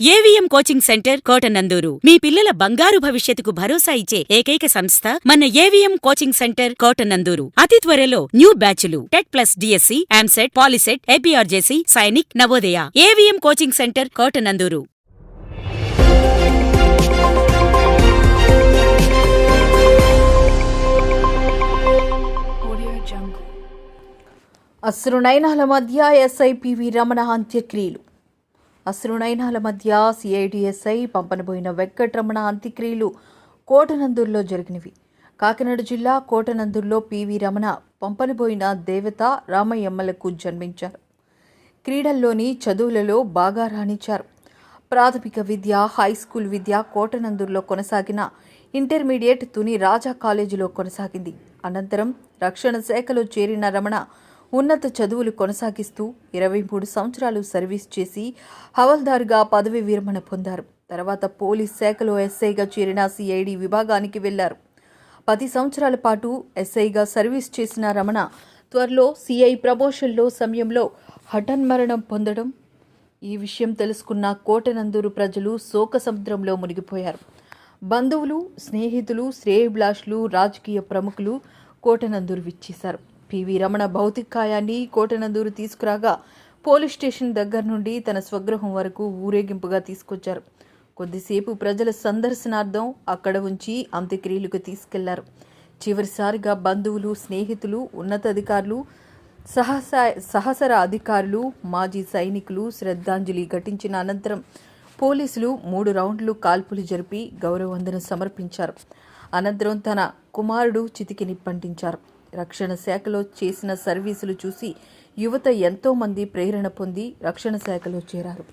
AVM coaching center Kotananduru. మీ పిల్లల బంగారు భవిష్యత్తుకు భరోసా ఇచ్చే ఏకైక సంస్థ మన ఏవిఎం కోచింగ్ సెంటర్ కోటనందూరు. అతి త్వరలో న్యూ బ్యాచ్లు. TET plus DSC EAMCET POLYCET APRJC Sainik Navodaya. AVM coaching centre Kotananduru. Jungle. అశ్రునయనాల మధ్య ఎస్ఐ పివి రమణ అంత్యక్రియలు. అశ్రునయనాల మధ్య సిఐడిఎస్ఐ పంపనబోయిన వెంకట్రమణ అంత్యక్రియలు కోటనందూరులో జరిగినవి. కాకినాడ జిల్లా కోటనందూరులో పివి రమణ పంపనబోయిన దేవత రామయ్యమ్మలకు జన్మించారు. క్రీడల్లోని చదువులలో బాగా రాణించారు. ప్రాథమిక విద్య హై స్కూల్ విద్య కోటనందూరులో కొనసాగిన ఇంటర్మీడియట్ తుని రాజా కాలేజీలో కొనసాగింది. అనంతరం రక్షణ శాఖలో చేరిన రమణ ఉన్నత చదువులు కొనసాగిస్తూ ఇరవై మూడు సంవత్సరాలు సర్వీస్ చేసి హవల్దారుగా పదవి విరమణ పొందారు. తర్వాత పోలీస్ శాఖలో ఎస్ఐగా చేరిన సిఐడి విభాగానికి వెళ్ళారు. పది సంవత్సరాల పాటు ఎస్ఐగా సర్వీస్ చేసిన రమణ త్వరలో సిఐ ప్రమోషన్లో సమయంలో హఠన్మరణం పొందడం ఈ విషయం తెలుసుకున్న కోటనందూరు ప్రజలు శోక సముద్రంలో మునిగిపోయారు. బంధువులు స్నేహితులు శ్రేయభిలాషులు రాజకీయ ప్రముఖులు కోటనందూరు విచ్చేశారు. పివి రమణ భౌతికాయాన్ని కోటనందూరు తీసుకురాగా పోలీస్ స్టేషన్ దగ్గర నుండి తన స్వగృహం వరకు ఊరేగింపుగా తీసుకొచ్చారు. కొద్దిసేపు ప్రజల సందర్శనార్థం అక్కడ ఉంచి అంత్యక్రియలకు తీసుకెళ్ళారు. చివరిసారిగా బంధువులు స్నేహితులు ఉన్నతాధికారులు సహస సహసర అధికారులు మాజీ సైనికులు శ్రద్ధాంజలి ఘటించిన అనంతరం పోలీసులు మూడు రౌండ్లు కాల్పులు జరిపి గౌరవవందనం సమర్పించారు. అనంతరం తన కుమారుడు చితికి నిప్పంటించారు రక్షణ శాఖలో చేసిన సర్వీసులు చూసి యువత ఎంతోమంది ప్రేరణ పొంది రక్షణ శాఖలో చేరారు.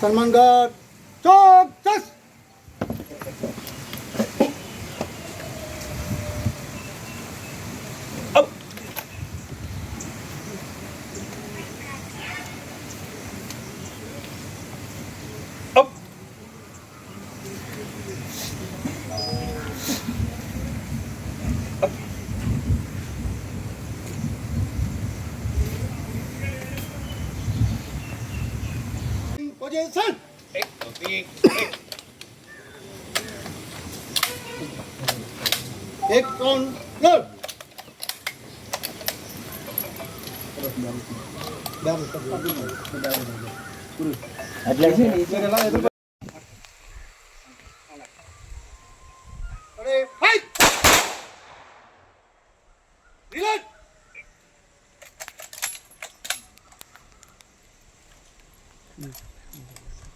सलमान गढ़ चौक lagi, San. Mm-hmm. Mm-hmm.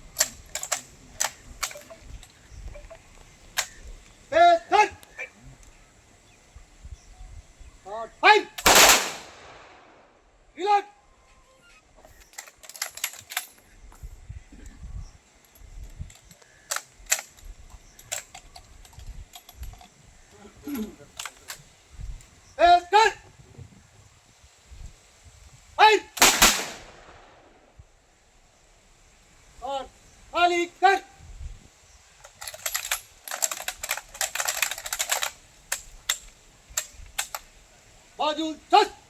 ver. Hadi uçak.